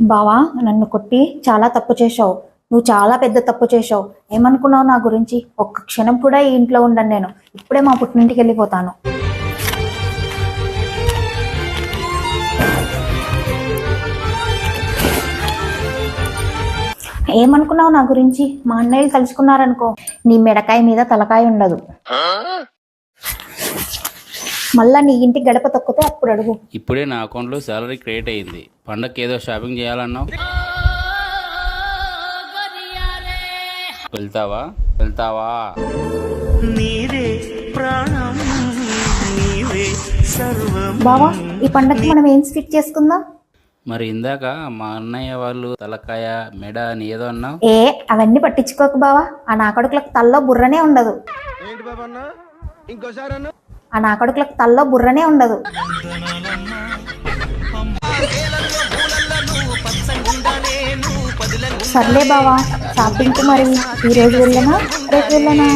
బావా నన్ను కొట్టి చాలా తప్పు చేశావు. నువ్వు చాలా పెద్ద తప్పు చేశావు. ఏమనుకున్నావు నా గురించి? ఒక్క క్షణం కూడా ఈ ఇంట్లో ఉండను నేను. ఇప్పుడే మా పుట్టినింటికి వెళ్ళిపోతాను. ఏమనుకున్నావు నా గురించి? మా అన్నయ్యలు తలుచుకున్నారనుకో. నీ మెడకాయ మీద తలకాయ ఉండదు. మళ్ళా నీ ఇంటి గడప తొక్కితే అప్పుడు అడుగు. ఇప్పుడే నా అకౌంట్లో సాలరీ క్రియేట్ అయింది. పండక్కి ఏదో షాపింగ్ చేయాలన్నావు? వెళ్తావా? వెళ్తావా? నీవే ప్రాణం నీవే సర్వం. బావా ఈ పండగకి మనం ఏం స్టిచ్ చేసుకుందాం? మరి ఇందాక మా అన్నయ్య వాళ్ళు తలకాయ మెడ అని ఏదో అన్నావు? ఏ అవన్నీ పట్టించుకోకు బావా. ఆ నాకడుకులకు తల్లో బుర్రనే ఉండదు. ఆ నాకడుకులకు తల్లో బుర్రనే ఉండదు. సర్లే బావా షాపింగ్కి మరి ఈ వెళ్ళనా? రేపు వెళ్ళనా?